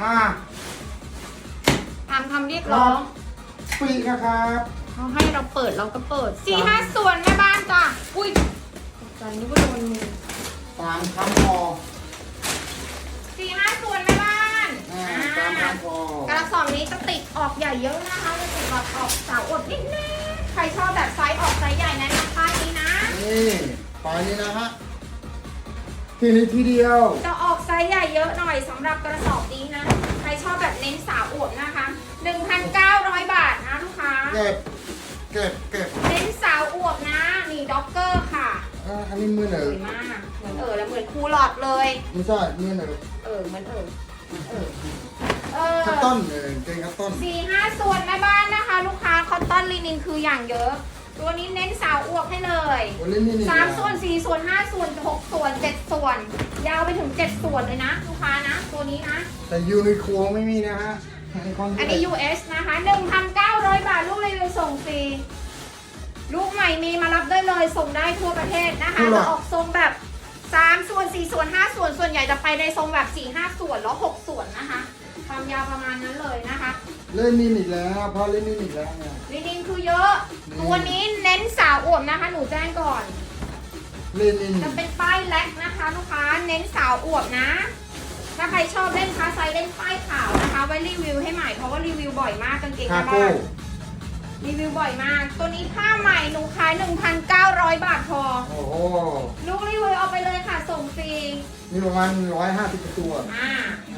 อ่าตามคำเรียกร้องปีกนะครับเขาให้เราเปิดเราก็เปิดสี่ห้าส่วนแม่บ้านจ้ะอุ้ยตกใจนึกว่าโดนมือตามคำพอสี่ห้าส่วนแม่บ้านอ่าอ่าตามคำพอกระสอบนี้จะติดออกใหญ่เยอะนะคะจะติดแบบออกสาวอดนิดนึงใครชอบแบบไซส์ออกไซส์ใหญ่แนะนำป้ายนี้นะนี่ไปนี่นะฮะ ทีนี้ทีเดียว จะออกไซส์ใหญ่เยอะหน่อยสำหรับกระสอบนี้นะ ใครชอบแบบเน้นสาวอวบนะคะ 1,900 บาทนะลูกค้า เก็บ เก็บ เก็บเน้นสาวอวบนะนี่ด็อกเกอร์ค่ะอ่าอันนี้มือเหสนือวยมากเหมือนเออแล้วเหมือนคูหลอดเลย ไม่ใช่มือเหนือเออเหมือนเออเออเออคัตต้นเออเกงคัตต้นสี่ห้าส่วนแม่บ้านนะคะ ลูกค้าคอตตอนลินินคืออย่างเยอะ ตัวนี้เน้นสาวอวบให้เลยโอ้เล่นนี่นี่สามส่วนสี่ส่วนห้าส่วนหกส่วนเจ็ดส่วน ยาวไปถึงเจ็ดส่วนเลยนะลูกค้านะ ตัวนี้นะ แต่ยูนิโคไม่มีนะฮะไอคอนอันนี้ US นะคะ1,900 บาท ลูกรีวิวส่งฟรี ลูกใหม่มีมารับได้เลย ส่งได้ทั่วประเทศนะคะ จะออกทรงแบบ 3 ส่วน 4 ส่วน 5 ส่วน ส่วนใหญ่จะไปในทรงแบบ 4 5 ส่วนแล้ว 6 ส่วนนะคะ ความยาวประมาณนั้นเลยนะคะ เล่นนี่อีกแล้วพอเล่นนี่อีกแล้วเนี่ย ลินินคือเยอะนี่ ตัวนี้เน้นสาวอวบนะคะ หนูแจ้งก่อน เล่นนี่จะเป็นป้ายแล็กนะคะ ลูกค้าเน้นสาวอวบนะ ถ้าใครชอบเล่นคาไซส์เล่นป้ายขาวนะคะ ไว้รีวิวให้ใหม่เพราะว่ารีวิวบ่อยมากกางเกงคาแม่โก้บ้านรีวิวบ่อยมาก ตัวนี้ผ้าใหม่หนูขาย 1,900 บาทพอ โอ้โหลูกรีวิวเอาไปเลยค่ะส่งฟรีนี่ประมาณร้อยห้าสิบตัว อ่า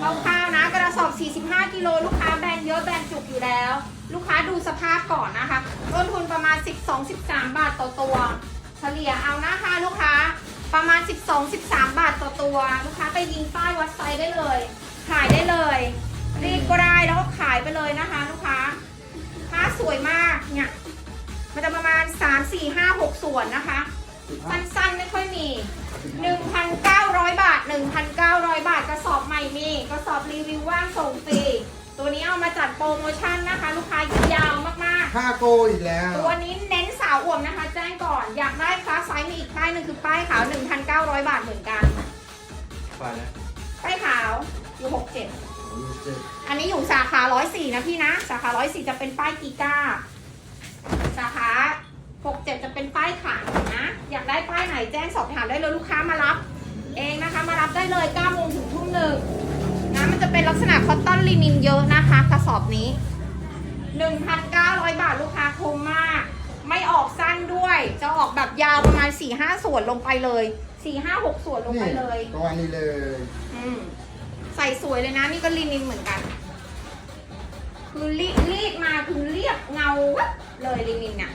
คร่าวๆนะ กระสอบ 45 กิโลลูกค้าแบรนด์เยอะแบรนด์จุกอยู่แล้ว ลูกค้าดูสภาพก่อนนะคะ ต้นทุนประมาณ 12-13 บาทต่อตัว เฉลี่ยเอานะคะลูกค้าประมาณ 12-13 บาทต่อตัว ลูกค้าไปยิงป้ายวัดไซส์ได้เลย ขายได้เลยรีดก็ได้แล้วก็ขายไปเลยนะคะ ลูกค้าผ้าสวยมากเนี่ยมันจะประมาณ 3 4 5 6 ส่วนนะคะ สั้นๆไม่ค่อยมี 1,900บาท 1,900 บาทกระสอบใหม่มีกระสอบรีวิวว่างส่งฟรีตัวนี้เอามาจัดโปรโมชั่นนะคะ ลูกค้ายาวมากคาโกอีกแล้ว ๆ ตัวนี้เน้นสาวอวบนะคะ แจ้งก่อนอยากได้คลาสไซส์มีอีกป้ายหนึงคือป้ายขาว 1,900 บาทเหมือนกัน ไปแล้วป้ายขาวอยู่ 67เจ็ดอันนี้อยู่สาขา104นะพี่นะ สาขา104จะเป็นป้ายกีก้า สาขา 67 จะเป็นป้ายขาวนะ อยากได้ป้ายไหนแจ้งสอบถามได้เลยลูกค้ามารับ เองนะคะ มารับได้เลย9โมงถึงทุ่มหนึ่งนะมันจะเป็นลักษณะคอตตอนลินินเยอะนะคะ กระสอบนี้ 1,900 บาทลูกค้าคุ้มมาก ไม่ออกสั้นด้วย จะออกแบบยาวประมาณ 4-5 ส่วนลงไปเลย4-5-6 ส่วนลงนี่ไปเลยประมาณนี้เลยอืมใส่สวยเลยนะ นี่ก็ลินินเหมือนกัน คือรีรีดมาคือเรียบเงาวับเลยลินินเนี่ย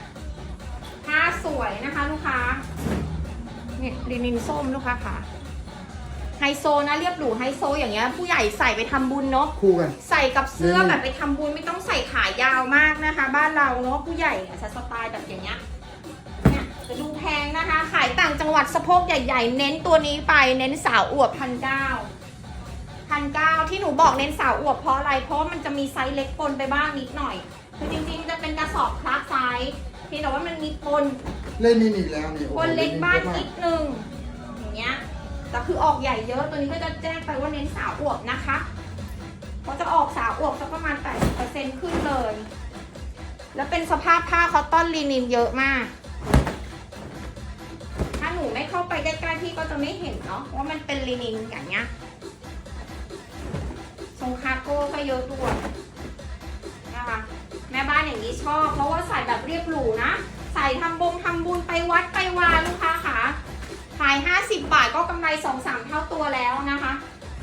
ผ้าสวยนะคะ ลูกค้าเนี่ยลินินส้มลูกค้าค่ะ ไฮโซนะเรียบหรูไฮโซ อย่างเงี้ยผู้ใหญ่ใส่ไปทำบุญเนาะคู่กัน ใส่กับเสื้อนี่ แบบไปทำบุญไม่ต้องใส่ขายาวมากนะคะ บ้านเราเนาะผู้ใหญ่เนี่ยใส่สไตล์แบบอย่างเงี้ยเนี่ยจะดูแพงนะคะ ขายต่างจังหวัดสะโพกใหญ่ๆ เน้นตัวนี้ไปเน้นสาวอวบพันเก้าพันเก้าที่หนูบอกเน้นสาวอวบเพราะอะไร เพราะมันจะมีไซส์เล็กปนไปบ้างนิดหน่อยคือจริงๆจะเป็นกระสอบคลาสไซส์เพียงแต่ว่ามันมีปนเล่นนี่อีกแล้วนี่โอ้คโหนเล็กบ้านยอะมนิดนึงอย่างเงี้ยแต่ คือออกใหญ่เยอะตัวนี้ก็จะแจ้งไปว่าเน้นสาวอวบนะคะเพราะจะออกสาวอวบสักประมาณ 80%ขึ้นเลย แล้วเป็นสภาพผ้าคอตตอนลินินเยอะมาก ถ้าหนูไม่เข้าไปใกล้ๆพี่ก็จะไม่เห็นเนาะว่ามันเป็นลินินอย่างเงี้ยทรงคาร์โก้ก็เยอะด้วยนะคะแม่บ้านอย่างนี้ชอบ เพราะว่าใส่แบบเรียบหรูนะ ใส่ทำบงทำบุญไปวัดไปวาลูกค้าค่ะ ขาย 50 บาทก็กำไร 2-3 เท่าตัวแล้วนะคะ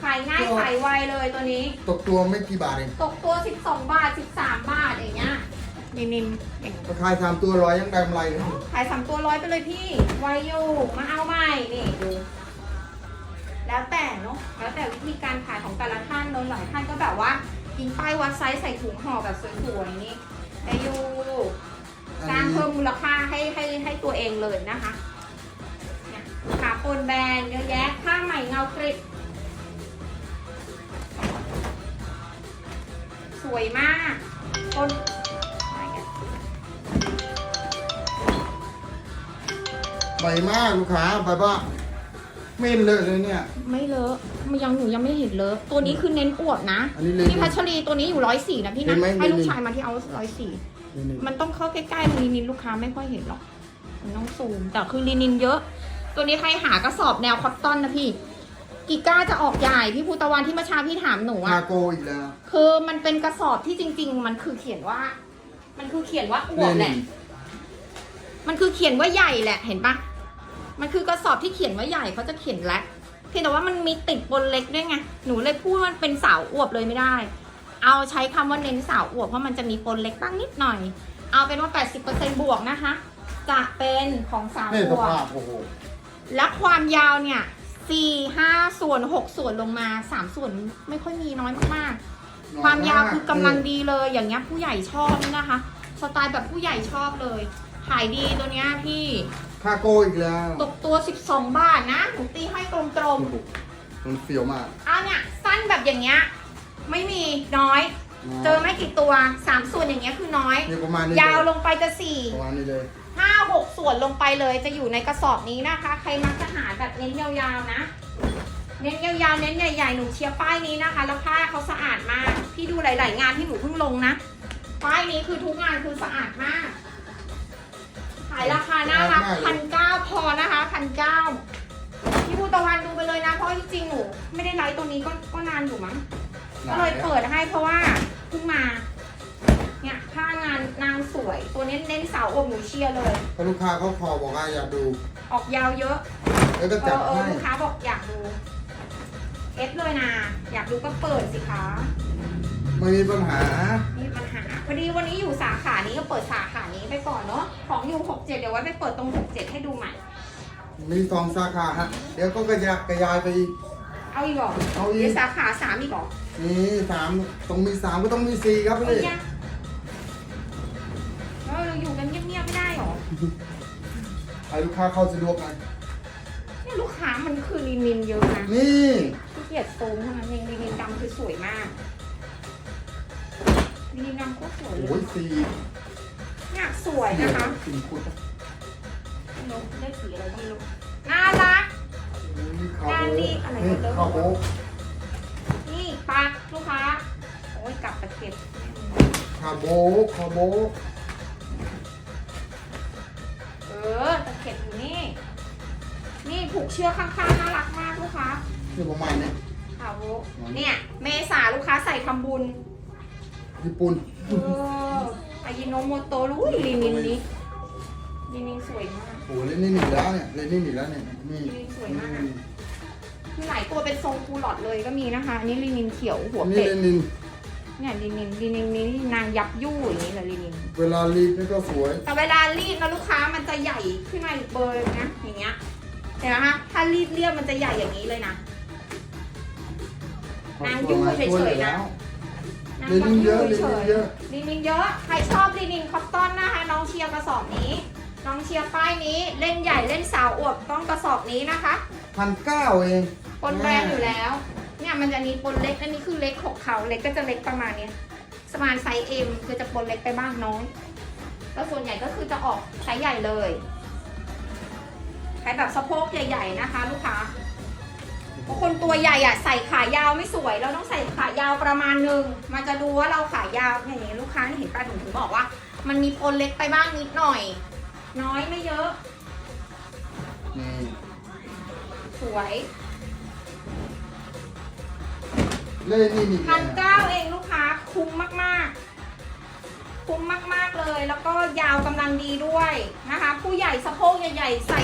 ขายง่ายขายไวเลยตัวนี้ ตกตัวไม่กี่บาทเองตกตัว 12 บาท 13 บาทอย่างเงี้ยนินนินอย่างราคาสามตัวร้อยยังได้กำไรเลยขาย 3 ตัวร้อยไปเลยพี่ ไวอยู่มาเอาใหม่ นี่ดู แล้วแต่เนาะ แล้วแต่วิธีการขายของแต่ละท่านเนอะหลายท่านก็แบบว่ากินป้ายวัดไซส์ใส่ถุงห่อแบบสวยๆนี่ได้อยู่สร้างเพิ่มมูลค่าให้ให้ให้ตัวเองเลยนะคะเนี่ย ขาปนแบรนด์เยอะแยะผ้าใหม่เงากริบสวยมากปนอะไรกันใบมากลูกค้าใบบ้าไม่เลอะเลยเนี่ย ไม่เลอะมันยังหนูยังไม่เห็นเลยตัวนี้คือเน้นอวบนะอันนี้เลยพี่พัชรีตัวนี้อยู่ร้อยสี่นะพี่เห็นะนไหมให้ลูเห็กนชายมาที่เอาร้อยสี่นี่นี่มันต้องเข้าใกล้ๆลีนินลูกค้าไม่ค่อยเห็นหรอกมันต้องซูมแต่คือลีนินเยอะ ตัวนี้ใครหากระสอบแนวคอตตอนนะพี่กิก้าจะออกใหญ่พี่ภูตะวันที่เมื่อเช้าพี่ถามหนูคาอะโกอีกแล้ว คือมันเป็นกระสอบที่จริง ๆ มันคือเขียนว่า มันคือเขียนว่าอวบแหละ มันคือเขียนว่าใหญ่แหละเห็นปะมันคือกระสอบที่เขียนว่าใหญ่เขาจะเขียนแล้วเพียงแต่ว่ามันมีติดบนเล็กด้วยไงหนูเลยพูดว่ามันเป็นสาวอวบเลยไม่ได้ เอาใช้คำว่าเน้นสาวอวบเพราะมันจะมีปนเล็กบ้างนิดหน่อย เอาเป็นว่า 80%บวกนะคะ จะเป็นของสาวนี่อสวบภาพโอ้โห และความยาวเนี่ย4 5ส่วน6ส่วนลงมา3ส่วนไม่ค่อยมีน้อยมากๆ ความยาวคือกำลังดีเลยอย่างเงี้ยผู้ใหญ่ชอบนะคะ สไตล์แบบผู้ใหญ่ชอบเลย ขายดีตัวเนี้ยพี่คาโกอีกแล้วตกตัว 12 บาทนะหนูตีให้ตรงโอ้โหมันเฟี้ยวมาก ๆเอาเนี่ยสั้นแบบอย่างเงี้ยไม่มีน้อย เจอไม่กี่ตัว3ส่วนอย่างเงี้ยคือน้อยนี่ประมาณนี้ยาวเลลงไปจะประมาณนี้เลย4 5 6 ส่วนลงไปเลยจะอยู่ในกระสอบนี้นะคะ ใครมักจะหาแบบเน้นยาวๆนะ เน้นยาวๆ เน้นใหญ่ๆ หนูเชียร์ป้ายนี้นะคะ แล้วผ้าเขาสะอาดมาก พี่ดูหลาย ๆ งานที่หนูเพิ่งลงนะ ป้ายนี้คือทุกงานคือสะอาดมาก ขายราคาน่ารักพันเก้าพอนะคะพันเก้าพี่ภูตะวันดูไปเลยนะ เพราะจริงๆหนูไม่ได้ไลฟ์ตัวนี้ก็ก็นานอยู่มั้ง ก็เลยเปิดให้เพราะว่าเพิ่งมาเนี่ยผ้างานนางสวย ตัวเน้นเน้นสาวอมหนูเชียร์เลย เพราะลูกค้าเขาคอบอกว่าอยากดู ออกยาวเยอะ แล้วก็เอจัดอเออให้ลูกค้าบอกอยากดูเอฟเลยนะอยากดูก็เปิดสิคะไม่มีปัญหาไมมีปัญหาพอดีวันนี้อยู่สาขานี้ก็เปิดสาขานี้ไปก่อนเนาะของอยู่หกเจ็ดเดี๋ยวไว้ไปเปิดตรงหกเจ็ดให้ดูใหม่ มีสองสาขาฮะ เดี๋ยวก็กระยายกระยายไปอีก เอาอีกเหรอเอาอีกเดี๋ยวสาขาสามอีกเหรอนี่สามต้องมีสามก็ต้องมีสี่ครับเอาพี่อีกยังเออเราอยู่กันเงียบๆไม่ได้เหรอให้ลูกค้าเข้าสะดวกหน่อยเนี่ยลูกค้ามันคือลีนินเยอะนะนี่ขี้เกียจซูมเท่านั้นเองลีนินดำคือสวยมากลีนินดำโคตรสวยเลโอ้ยยสี่เนี่ยสวยนะคะสี่ขวดไม่รู้ได้สีอะไรก็ไม่รู้น่ารัก นี่คาด้านโบนี้อะไรนี่ก็เลิกคาโบนี่ปักลูกค้า โอ้ยกลับตะเข็บคาโบคาโบเออตะเข็บอยู่นี่ นี่ผูกเชือกข้างๆน่ารักมากลูกค้านี่ประมาณนี้ขาวเนี่ย เมษาลูกค้าใส่ทำบุญ ญี่ปุ่นเอออายิโนโมโตะอุ้ยลินินนี้ลินินสวยมาก โอ้เล่นนี่หนีแล้วเนี่ยเล่นนี่หนีแล้วเนี่ยนี่นี่สวยมากมีหลายตัวเป็นทรงคูลอดเลยก็มีนะคะอันนี้ลินินเขียวหัวนี่เป็ด เล่นนินเนี่ยลินินลินินนี้นางยับยู่อย่างนี้เลยลินิน เวลารีดนี่ก็สวย แต่เวลารีดนะลูกค้ามันจะใหญ่ขึ้นมาอีกเบอร์นึงนะ อย่างเงี้ยเห็นไหมคะถ้ารีดเรียบมันจะใหญ่อย่างนี้เลยนะนางยู่เฉยๆนะนางเล่นนินเยอะยัเล่นฉนินยเยอะๆลินินเยอะ ใครชอบลินินคอตตอนนะคะ น้องเชียร์กระสอบนี้ น้องเชียร์ป้ายนี้เล่นใหญ่เล่นสาวอวบต้องกระสอบนี้นะคะพันเก้าเองปนแบรนด์อยู่แล้ว เนี่ยมันจะมีปนเล็กอันนี้คือเล็กของเขาเล็กก็จะเล็กประมาณเนี้ย สมานไซส์เอ็มคือจะปนเล็กไปบ้างน้อยแล้วส่วนใหญ่ก็คือจะออกไซส์ใหญ่เลยใครแบบสะโพกใหญ่ ๆ นะคะ ลูกค้าบางคนตัวใหญ่อะใส่ขายาวไม่สวย เราต้องใส่ขายาวประมาณหนึ่งมันจะดูว่าเราขายาวอย่างนี้ลูกค้าเห็นป่ะถึงถึงบอกว่า มันมีปนเล็กไปบ้างนิดหน่อย น้อยไม่เยอะนี่สวย เล่นนี่หนีพันเก้าเองลูกค้าคุ้มมากๆ คุ้มมากๆเลย แล้วก็ยาวกำลังดีด้วยนะคะ ผู้ใหญ่สะโพกใหญ่ๆใส่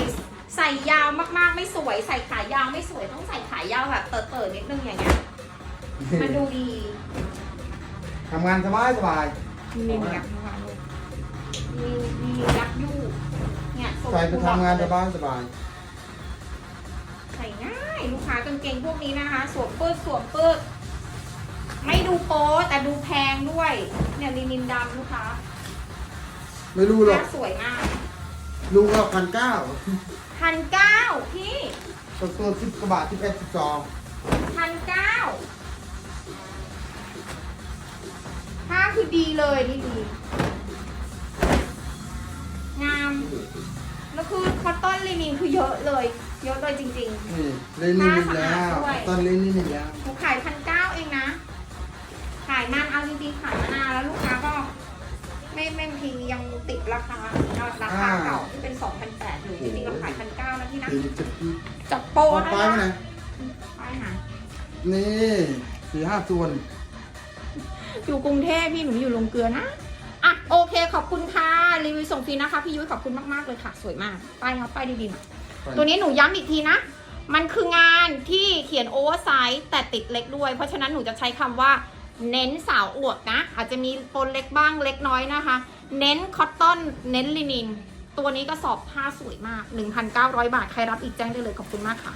ใส่ยาวมากๆไม่สวย ใส่ขายาวไม่สวยต้องใส่ขายาวแบบเติร์ๆนิดนึงอย่างเงี้ยมันดูดีทำงานสบายสบายมียักษ์นะคะลูกมีมียักษ์ยู่เนี่ยทรงใส่ไปทำงานสบายสบายใส่ง่ายลูกค้ากางเกงพวกนี้นะคะ สวมปืดสวมปืด ไม่ดูโป๊แต่ดูแพงด้วย เนี่ยลินินดำลูกค้าไม่รู้หรอกน่าสวยมากลุงเราพันเก้าพันเก้าพี่ตัวตัวสิบกว่าบาทที่แปดสิบสองพันเก้าผ้าคือดีเลยนี่ดีงามแล้วคือคอตตอนลินินคือเยอะเลย เยอะเลยจริงนี่เล่นนี่อีกแล้วหน้าสะอาดด้วยตอนเล่นนี่อีกแล้วๆหนูขายพันเก้า เองนะขายมันเอาจริงๆขายมานานแล้วลูกค้าก็ไม่ไม่บางทียังติดราคาราคาเก่าที่เป็น2,800อยู่จริงๆเราขายพันเก้านะพี่นะตีจะพี่จับโปรเอานะป้ายไปไหน ไปหานี่สี่ห้าส่วน อยู่กรุงเทพพี่หนูอยู่ลงเกลือนะอะโอเคขอบคุณค่ะรีวิวส่งฟรีนะคะพี่ยุ้ยขอบคุณมากๆเลยค่ะ สวยมากป้ายครับป้ายดีๆหน่อยตัวนี้หนูย้ำอีกทีนะ มันคืองานที่เขียนโอเวอร์ไซส์แต่ติดเล็กด้วย เพราะฉะนั้นหนูจะใช้คำว่า เน้นสาวอวดนะ อาจจะมีปนเล็กบ้างเล็กน้อยนะคะ เน้นคอตตอน เน้นลินิน ตัวนี้ก็สอบผ้าสวยมาก 1,900 บาท ใครรับอีกแจ้งได้เลยขอบคุณมากค่ะ